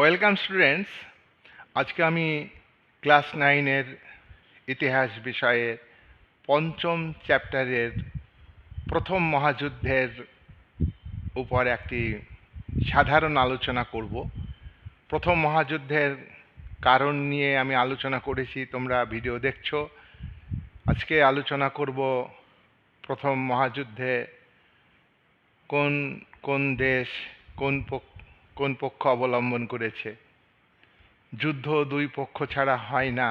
Welcome students. আজকে আমি class নাইনের ইতিহাস বিষয়ের পঞ্চম চ্যাপ্টারের প্রথম মহাযুদ্ধের উপর একটি সাধারণ আলোচনা করব। প্রথম মহাযুদ্ধের কারণ নিয়ে আমি আলোচনা করেছি, তোমরা ভিডিও দেখছ। আজকে আলোচনা করব প্রথম মহাযুদ্ধে কোন কোন দেশ কোন পক্ষ কোন পক্ষ অবলম্বন করেছে? যুদ্ধ দুই পক্ষ ছাড়া হয় না।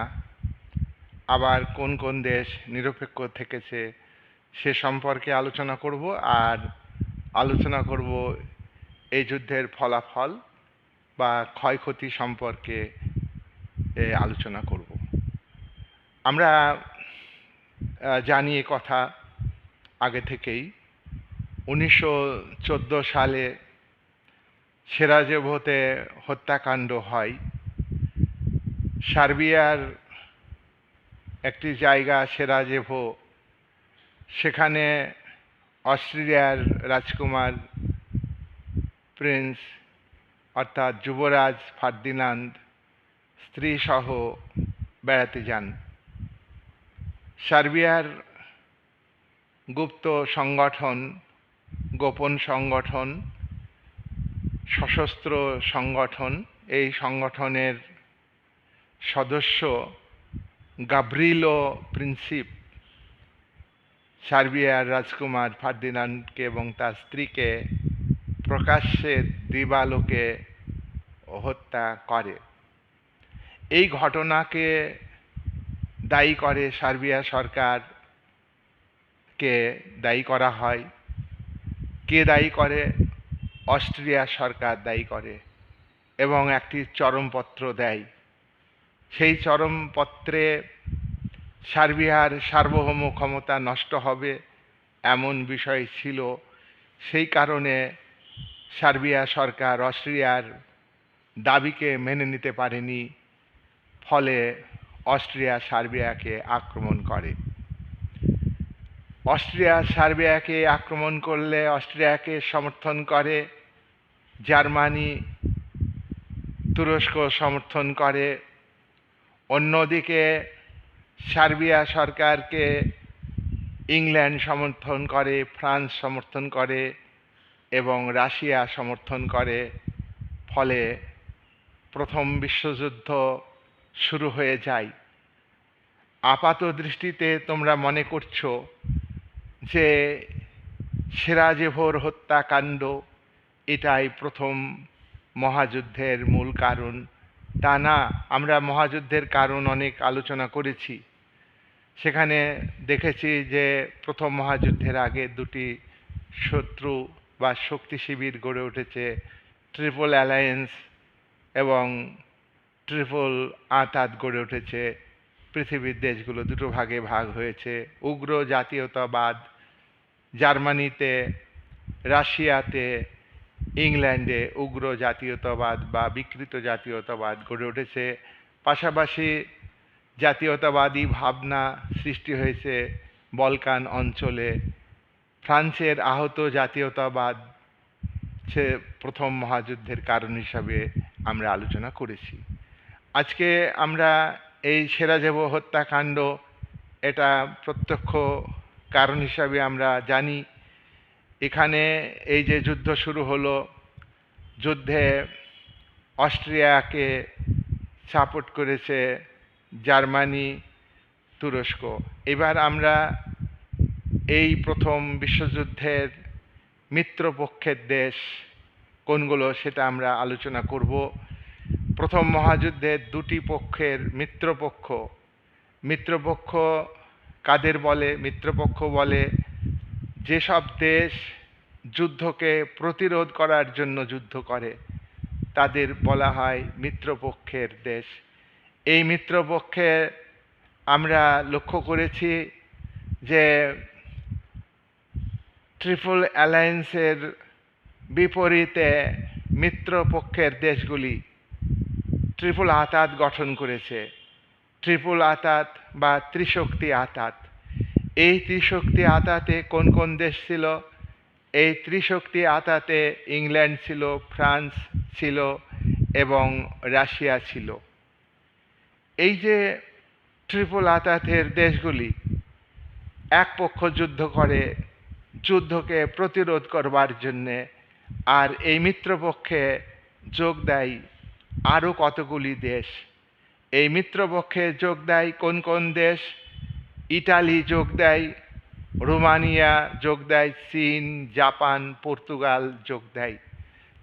আবার কোন কোন দেশ নিরপেক্ষ থেকেছে সে সম্পর্কে আলোচনা করব আর আলোচনা করব এই যুদ্ধের ফলাফল বা ক্ষয়ক্ষতি সম্পর্কে আলোচনা করব। আমরা জানি কথা আগে থেকেই। উনিশশো চোদ্দ সালে সেরাজেভোতে হত্যাকাণ্ড হয়। সার্বিয়ার একটি জায়গা সেরাজেভো সেখানে অস্ট্রেলিয়ার রাজকুমার প্রিন্স অর্থাৎ যুবরাজ ফার্দিনান্দ স্ত্রী সহ বেড়াতে যান। সার্বিয়ার গুপ্ত সংগঠন, গোপন সংগঠন সশস্ত্র সংগঠন, এই সংগঠনের সদস্য গাব্রিলো প্রিন্সিপ, সার্বিয়ার রাজকুমার ফার্দিনান্ডকে এবং তার স্ত্রীকে প্রকাশ্যে দিবালোকে হত্যা করে। এই ঘটনাকে দায়ী করে সার্বিয়া সরকারকে দায়ী করা হয়। কে দায়ী করে? অস্ট্রিয়া সরকার দায়ী করে এবং একটি চরমপত্র দেয়। সেই চরমপত্রে সার্বিয়ার সার্বভৌম ক্ষমতা নষ্ট হবে এমন বিষয় ছিল। সেই কারণে সার্বিয়া সরকার অস্ট্রিয়ার দাবিকে মেনে নিতে পারেনি। ফলে অস্ট্রিয়া সার্বিয়াকে আক্রমণ করে। অস্ট্রিয়া সার্বিয়াকে আক্রমণ করলে অস্ট্রিয়াকে সমর্থন করে জার্মানি তুরস্ক সমর্থন করে। অন্যদিকে সার্বিয়া সরকারকে ইংল্যান্ড সমর্থন করে, ফ্রান্স সমর্থন করে এবং রাশিয়া সমর্থন করে। ফলে প্রথম বিশ্বযুদ্ধ শুরু হয়ে যায়। আপাত দৃষ্টিতে তোমরা মনে করছ যে সিরাজেভোর হত্যাকাণ্ড এটাই প্রথম মহাযুদ্ধের মূল কারণ। তা না, আমরা মহাযুদ্ধের কারণ অনেক আলোচনা করেছি। সেখানে দেখেছি যে প্রথম মহাযুদ্ধের আগে দুটি শত্রু বা শক্তি শিবির গড়ে উঠেছে, ট্রিপল অ্যালায়েন্স এবং ট্রিপল আতাত গড়ে উঠেছে। পৃথিবীর দেশগুলো দুটো ভাগে ভাগ হয়েছে। উগ্র জাতীয়তাবাদ, জার্মানিতে, রাশিয়াতে ইংল্যান্ডে উগ্র জাতীয়তাবাদ বা বিকৃত জাতীয়তাবাদ গড়ে উঠেছে। পাশাপাশি জাতীয়তাবাদী ভাবনা সৃষ্টি হয়েছে বলকান অঞ্চলে। ফ্রান্সের আহত জাতীয়তাবাদ সে প্রথম মহাযুদ্ধের কারণ হিসাবে আমরা আলোচনা করেছি। আজকে আমরা এই সেরাজেব হত্যাকাণ্ড, এটা প্রত্যক্ষ কারণ হিসাবে আমরা জানি। এখানে এই যে যুদ্ধ শুরু হলো, যুদ্ধে অস্ট্রিয়াকে সাপোর্ট করেছে জার্মানি, তুরস্ক। এবার আমরা এই প্রথম বিশ্বযুদ্ধের মিত্রপক্ষের দেশ কোনগুলো সেটা আমরা আলোচনা করব। প্রথম মহাযুদ্ধের দুটি পক্ষের মিত্রপক্ষ। মিত্রপক্ষ কাদের বলে? মিত্রপক্ষ বলে যেসব দেশ যুদ্ধকে প্রতিরোধ করার জন্য যুদ্ধ করে, তাদের বলা হয় মিত্রপক্ষের দেশ। এই মিত্রপক্ষে আমরা লক্ষ্য করেছি যে ট্রিপল অ্যালায়েন্সের বিপরীতে মিত্রপক্ষের দেশগুলি ট্রিপল আতাত গঠন করেছে। ট্রিপল আতাত বা ত্রিশক্তি আতাত। এই ত্রিশক্তি আতাতে কোন কোন দেশ ছিল? এই ত্রিশক্তি আতাতে ইংল্যান্ড ছিল, ফ্রান্স ছিল এবং রাশিয়া ছিল। এই যে ট্রিপল আতাতের দেশগুলি এক পক্ষ যুদ্ধ করে, যুদ্ধকে প্রতিরোধ করবার জন্যে, আর এই মিত্রপক্ষে যোগ দেয় আরও কতগুলি দেশ? এই মিত্রপক্ষে যোগ দেয় কোন কোন দেশ? ইটালি যোগ দেয়, রোমানিয়া যোগ দেয়, চীন, জাপান, পর্তুগাল যোগ দেয়।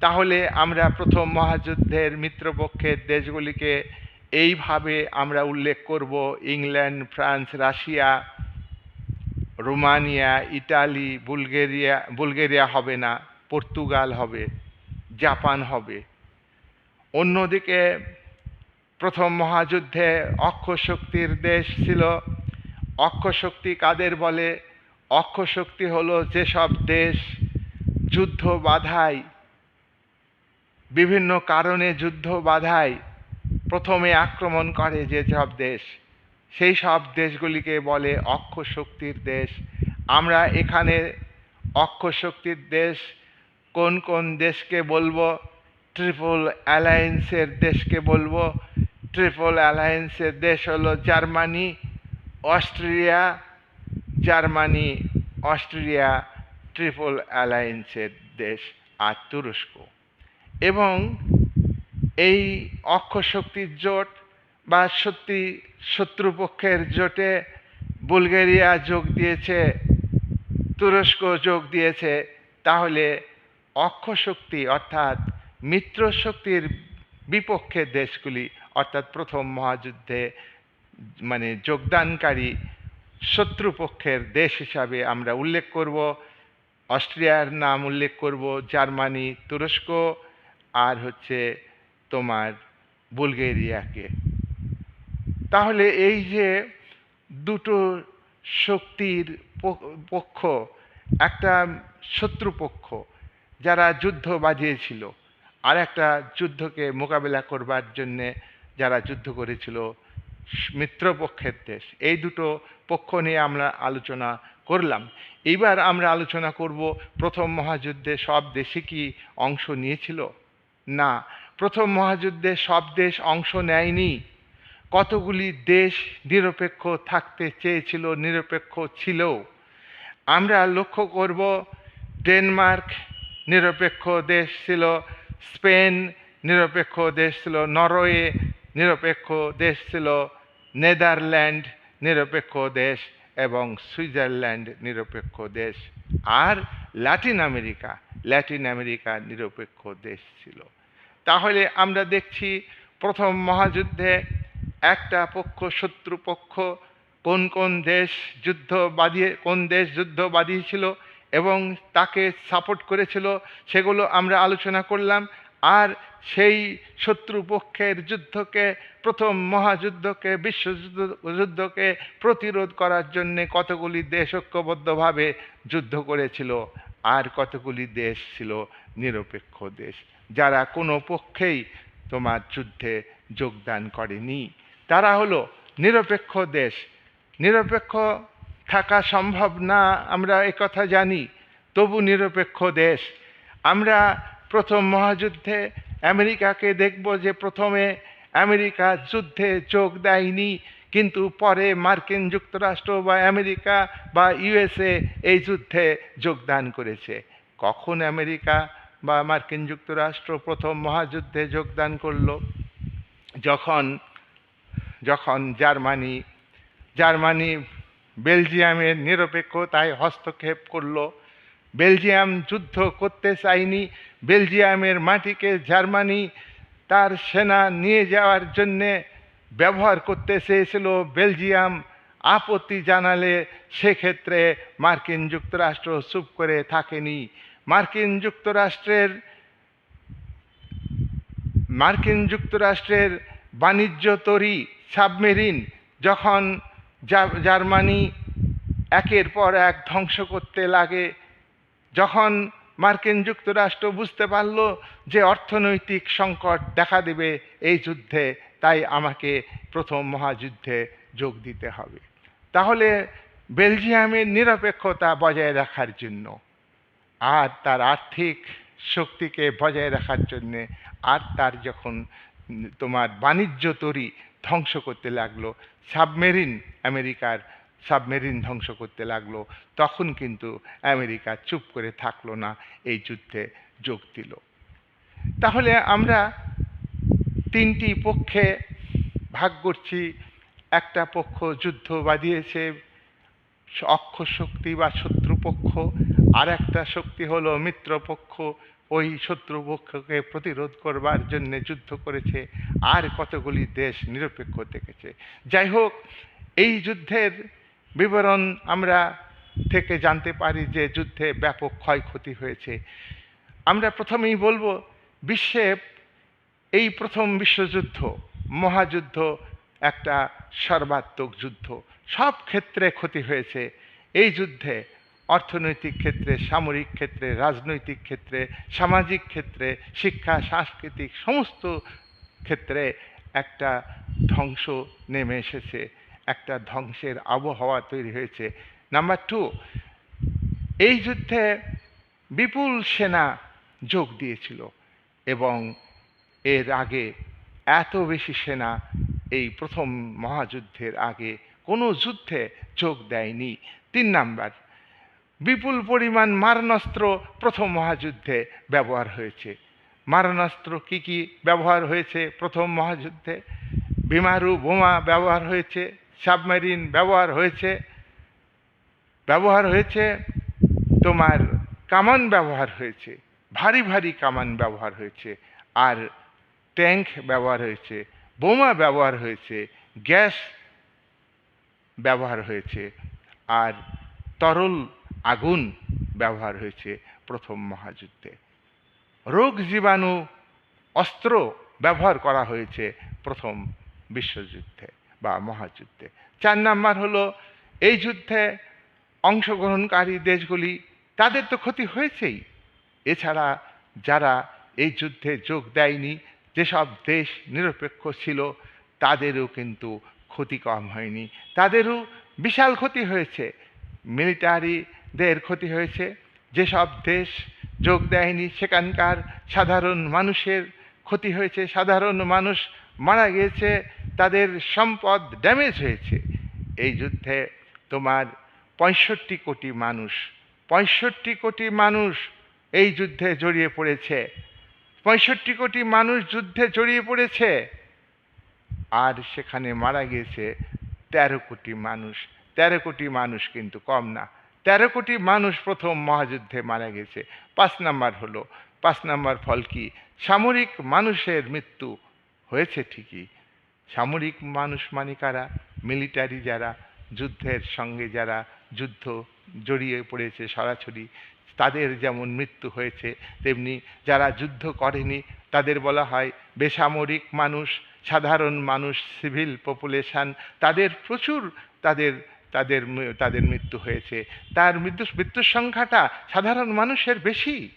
তাহলে আমরা প্রথম মহাযুদ্ধের মিত্রপক্ষের দেশগুলিকে এইভাবে আমরা উল্লেখ করব, England, France, Russia, Romania, Italy, Bulgaria Bulgaria হবে না, পর্তুগাল হবে, জাপান হবে। অন্যদিকে প্রথম মহাযুদ্ধে অক্ষশক্তির দেশ ছিল অক্ষশক্তি কাদের বলে? অক্ষশক্তি হলো যেসব দেশ যুদ্ধ বাধায়, বিভিন্ন কারণে যুদ্ধ বাধায় প্রথমে আক্রমণ করে যেসব দেশ। সেই সব দেশগুলিকে বলে অক্ষশক্তির দেশ। আমরা এখানে অক্ষশক্তির দেশ কোন কোন দেশকে বলব? ট্রিপল অ্যালায়েন্সের দেশকে বলব। ট্রিপল অ্যালায়েন্সের দেশ হলো Germany. Australia Germany Australia triple অ্যালায়েন্সের দেশ আর তুরস্ক এবং এই অক্ষশক্তির জোট বা সত্যি শত্রুপক্ষের জোটে বুলগেরিয়া যোগ দিয়েছে, তুরস্ক যোগ দিয়েছে, তাহলে অক্ষশক্তি অর্থাৎ মিত্র শক্তির বিপক্ষে দেশগুলি, অর্থাৎ প্রথম মহাযুদ্ধে মানে যোগদানকারী শত্রুপক্ষের দেশ হিসাবে আমরা উল্লেখ করব, অস্ট্রিয়ার নাম উল্লেখ করব, জার্মানি, তুরস্ক আর হচ্ছে তোমার বুলগেরিয়াকে। তাহলে এই যে দুটো শক্তির পক্ষ, একটা শত্রুপক্ষ যারা যুদ্ধ বাজিয়েছিল আর একটা যুদ্ধকে মোকাবেলা করবার জন্যে যারা যুদ্ধ করেছিল মিত্রপক্ষের দেশ। এই দুটো পক্ষ নিয়ে আমরা আলোচনা করলাম। এইবার আমরা আলোচনা করব, প্রথম মহাযুদ্ধে সব দেশে কি অংশ নিয়েছিল? না। প্রথম মহাযুদ্ধে সব দেশ অংশ নেয়নি। কতগুলি দেশ নিরপেক্ষ থাকতে চেয়েছিল, নিরপেক্ষ ছিল আমরা লক্ষ্য করব, ডেনমার্ক নিরপেক্ষ দেশ ছিল, স্পেন নিরপেক্ষ দেশ ছিল, নরওয়ে নিরপেক্ষ দেশ ছিল নেদারল্যান্ড, নিরপেক্ষ দেশ এবং সুইজারল্যান্ড নিরপেক্ষ দেশ। আর ল্যাটিন আমেরিকা ল্যাটিন আমেরিকা নিরপেক্ষ দেশ ছিল। তাহলে আমরা দেখছি প্রথম মহাযুদ্ধে একটা পক্ষ শত্রুপক্ষ কোন কোন দেশ যুদ্ধ বাঁধিয়ে কোন দেশ যুদ্ধ বাঁধিয়েছিল এবং তাকে সাপোর্ট করেছিল, সেগুলো আমরা আলোচনা করলাম। আর সেই শত্রুপক্ষের যুদ্ধকে, প্রথম মহাযুদ্ধকে, বিশ্বযুদ্ধ, যুদ্ধকে প্রতিরোধ করার জন্যে কতগুলি দেশ ঐক্যবদ্ধভাবে যুদ্ধ করেছিল আর কতগুলি দেশ ছিল নিরপেক্ষ দেশ। যারা কোনো পক্ষেই তোমার যুদ্ধে যোগদান করেনি। তারা হলো নিরপেক্ষ দেশ। নিরপেক্ষ থাকা সম্ভব না, আমরা কথা জানি। তবু নিরপেক্ষ দেশ। আমরা প্রথম মহাযুদ্ধে আমেরিকাকে দেখব যে প্রথমে আমেরিকা যুদ্ধে যোগ দেয়নি, কিন্তু পরে মার্কিন যুক্তরাষ্ট্র বা আমেরিকা বা ইউএসএ এই যুদ্ধে যোগদান করেছে। কখন আমেরিকা বা মার্কিন যুক্তরাষ্ট্র প্রথম মহাযুদ্ধে যোগদান করল? যখন যখন জার্মানি জার্মানি বেলজিয়ামের নিরপেক্ষতায় হস্তক্ষেপ করল বেলজিয়াম যুদ্ধ করতে চায়নি বেলজিয়ামের মাটিকে জার্মানি তার সেনা নিয়ে যাওয়ার জন্যে ব্যবহার করতে চেয়েছিল বেলজিয়াম। আপত্তি জানালে সেক্ষেত্রে মার্কিন যুক্তরাষ্ট্র চুপ করে থাকেনি। মার্কিন যুক্তরাষ্ট্রের মার্কিন যুক্তরাষ্ট্রের বাণিজ্য তরী সাবমেরিন যখন জার্মানি একের পর এক ধ্বংস করতে লাগে যখন মার্কিন যুক্তরাষ্ট্র বুঝতে পারল যে অর্থনৈতিক সংকট দেখা দেবে এই যুদ্ধে, তাই আমাকে প্রথম মহাযুদ্ধে যোগ দিতে হবে। তাহলে বেলজিয়ামের নিরপেক্ষতা বজায় রাখার জন্য আর তার আর্থিক শক্তিকে বজায় রাখার জন্যে আর তার যখন তোমার বাণিজ্য তরি ধ্বংস করতে লাগল, সাবমেরিন আমেরিকার সাবমেরিন ধ্বংস করতে লাগল। তখন কিন্তু আমেরিকা চুপ করে থাকল না, এই যুদ্ধে যোগ দিল। তাহলে আমরা তিনটি পক্ষে ভাগ করছি। একটা পক্ষ যুদ্ধ বাঁধিয়েছে অক্ষ শক্তি বা শত্রুপক্ষ আর একটা শক্তি হলো মিত্রপক্ষ ওই শত্রুপক্ষকে প্রতিরোধ করবার জন্য যুদ্ধ করেছে। আর কতগুলি দেশ নিরপেক্ষ থেকেছে। যাই হোক, এই যুদ্ধের বিবরণ আমরা থেকে জানতে পারি যে যুদ্ধে ব্যাপক ক্ষয়ক্ষতি হয়েছে। আমরা প্রথমেই বলব, বিশ্বে এই প্রথম বিশ্বযুদ্ধ, মহাযুদ্ধ একটা সর্বাত্মক যুদ্ধ। সব ক্ষেত্রে ক্ষতি হয়েছে। এই যুদ্ধে অর্থনৈতিক ক্ষেত্রে, সামরিক ক্ষেত্রে, রাজনৈতিক ক্ষেত্রে, সামাজিক ক্ষেত্রে, শিক্ষা, সাংস্কৃতিক, সমস্ত ক্ষেত্রে একটা ধ্বংস নেমে এসেছে। একটা ধ্বংসের আবহাওয়া তৈরি হয়েছে। নাম্বার টু এই যুদ্ধে বিপুল সেনা যোগ দিয়েছিল এবং এর আগে এত বেশি সেনা এই প্রথম মহাযুদ্ধের আগে কোনো যুদ্ধে যোগ দেয়নি। তিন নাম্বার, বিপুল পরিমাণ মারণাস্ত্র প্রথম মহাযুদ্ধে ব্যবহার হয়েছে। মারণাস্ত্র কি কি ব্যবহার হয়েছে প্রথম মহাযুদ্ধে? বিমারু বোমা ব্যবহার হয়েছে। সাবমেরিন ব্যবহার হয়েছে। ব্যবহার হয়েছে, তোমার কামান ব্যবহার হয়েছে, ভারী ভারী কামান ব্যবহার হয়েছে, আর ট্যাঙ্ক ব্যবহার হয়েছে, বোমা ব্যবহার হয়েছে, গ্যাস ব্যবহার হয়েছে, আর তরল আগুন ব্যবহার হয়েছে প্রথম মহাযুদ্ধে। রোগ জীবাণু অস্ত্র ব্যবহার করা হয়েছে প্রথম বিশ্বযুদ্ধে। বা মহাযুদ্ধে। চার নাম্বার হলো, এই যুদ্ধে অংশগ্রহণকারী দেশগুলি, তাদের তো ক্ষতি হয়েছেই। এছাড়া যারা এই যুদ্ধে যোগ দেয়নি, যেসব দেশ নিরপেক্ষ ছিল, তাদেরও কিন্তু ক্ষতি কম হয়নি। তাদেরও বিশাল ক্ষতি হয়েছে। মিলিটারিদের ক্ষতি হয়েছে। যেসব দেশ যোগ দেয়নি, সেখানকার সাধারণ মানুষের ক্ষতি হয়েছে। সাধারণ মানুষ মারা গিয়েছে। তাদের সম্পদ ড্যামেজ হয়েছে। এই যুদ্ধে তোমার পঁয়ষট্টি কোটি মানুষ, পঁয়ষট্টি কোটি মানুষ এই যুদ্ধে জড়িয়ে পড়েছে। পঁয়ষট্টি কোটি মানুষ যুদ্ধে জড়িয়ে পড়েছে। আর সেখানে মারা গিয়েছে তেরো কোটি মানুষ। তেরো কোটি মানুষ কিন্তু কম না। তেরো কোটি মানুষ প্রথম মহাযুদ্ধে মারা গেছে। পাঁচ নাম্বার হলো। পাঁচ নাম্বার ফল কি? সামরিক মানুষের মৃত্যু হয়েছে ঠিকই। সামরিক মানুষ মানে কারা? মিলিটারি যারা, যুদ্ধের সঙ্গে যারা যুদ্ধ জড়িয়ে পড়েছে সরাসরি, তাদের যেমন মৃত্যু হয়েছে, তেমনি যারা যুদ্ধ করেনি, তাদের বলা হয় বেসামরিক মানুষ, সাধারণ মানুষ, সিভিল পপুলেশন, তাদের প্রচুর তাদের তাদের তাদের মৃত্যু হয়েছে। তার মৃত্যু, মৃত্যুর সংখ্যাটা সাধারণ মানুষের বেশি।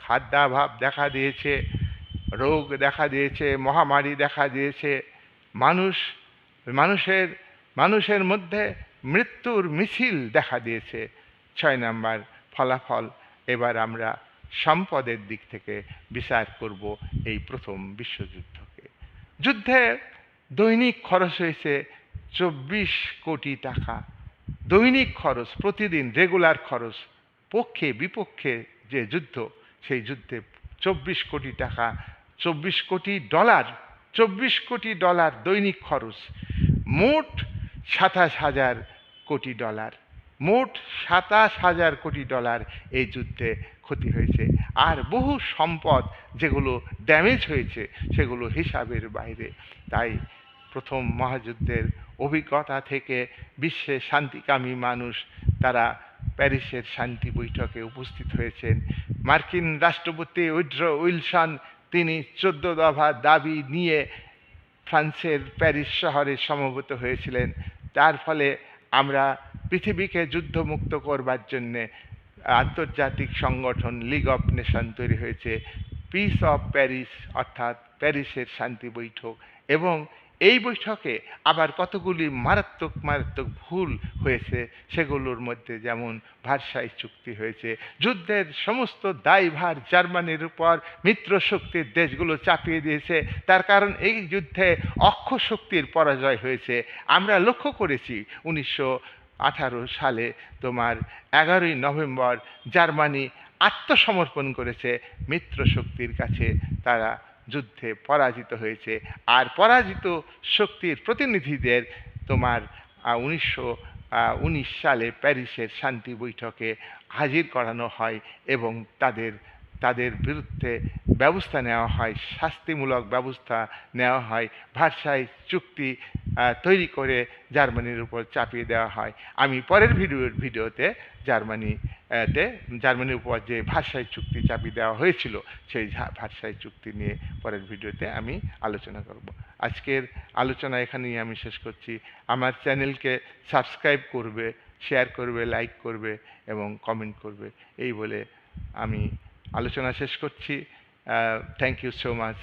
খাদ্যাভাব দেখা দিয়েছে, রোগ দেখা দিয়েছে, মহামারী দেখা দিয়েছে মানুষ, মানুষের মানুষের মধ্যে মৃত্যুর মিছিল দেখা দিয়েছে। ছয় নাম্বার ফলাফল, এবার আমরা সম্পদের দিক থেকে বিচার করব এই প্রথম বিশ্বযুদ্ধকে। যুদ্ধে দৈনিক খরচ হয়েছে চব্বিশ কোটি টাকা। দৈনিক খরচ, প্রতিদিন রেগুলার খরচ, পক্ষে বিপক্ষে যে যুদ্ধ, সেই যুদ্ধে চব্বিশ কোটি টাকা, চব্বিশ কোটি ডলার চব্বিশ কোটি ডলার দৈনিক খরচ। মোট সাতাশ হাজার কোটি ডলার। মোট সাতাশ হাজার কোটি ডলার এই যুদ্ধে ক্ষতি হয়েছে। আর বহু সম্পদ যেগুলো ড্যামেজ হয়েছে, সেগুলো হিসাবের বাইরে। তাই প্রথম মহাযুদ্ধের অভিজ্ঞতা থেকে বিশ্বে শান্তিকামী মানুষ তারা প্যারিসের শান্তি বৈঠকে উপস্থিত হয়েছেন। মার্কিন রাষ্ট্রপতি উইড্রো উইলসন তিনি চোদ্দ দফা দাবি নিয়ে ফ্রান্সের প্যারিস শহরে সমবেত হয়েছিলেন। তার ফলে আমরা পৃথিবীকে যুদ্ধমুক্ত করবার জন্যে আন্তর্জাতিক সংগঠন লিগ অফ নেশন তৈরি হয়েছে। পিস অফ প্যারিস অর্থাৎ প্যারিসের শান্তি বৈঠক এবং এই বৈঠকে আবার কতগুলি মারাত্মক মারাত্মক ভুল হয়েছে সেগুলোর মধ্যে যেমন ভারসাই চুক্তি হয়েছে, যুদ্ধের সমস্ত দায়ভার জার্মানির উপর, মিত্র শক্তির দেশগুলো চাপিয়ে দিয়েছে, তার কারণ এই যুদ্ধে অক্ষ শক্তির পরাজয় হয়েছে। আমরা লক্ষ্য করেছি উনিশশো আঠারো সালে তোমার এগারোই নভেম্বর জার্মানি আত্মসমর্পণ করেছে, মিত্র শক্তির কাছে তারা যুদ্ধে পরাজিত হয়েছে। আর পরাজিত শক্তির প্রতিনিধিদের তোমার উনিশশো উনিশ সালে প্যারিসের শান্তি বৈঠকে হাজির করানো হয় এবং তাদের তাদের বিরুদ্ধে ব্যবস্থা নেওয়া হয়, শাস্তিমূলক ব্যবস্থা নেওয়া হয়, ভারসাই চুক্তি তৈরি করে জার্মানির উপর চাপিয়ে দেওয়া হয়। আমি পরের ভিডিও, ভিডিওতে জার্মানি তে জার্মানির উপর যে ভারসাই চুক্তি চাপিয়ে দেওয়া হয়েছিল, সেই ভারসাই চুক্তি নিয়ে পরের ভিডিওতে আমি আলোচনা করব। আজকের আলোচনা এখানেই আমি শেষ করছি। আমার চ্যানেলকে সাবস্ক্রাইব করবে, শেয়ার করবে, লাইক করবে এবং কমেন্ট করবে। এই বলে আমি আলোচনা শেষ করছি। Thank you so much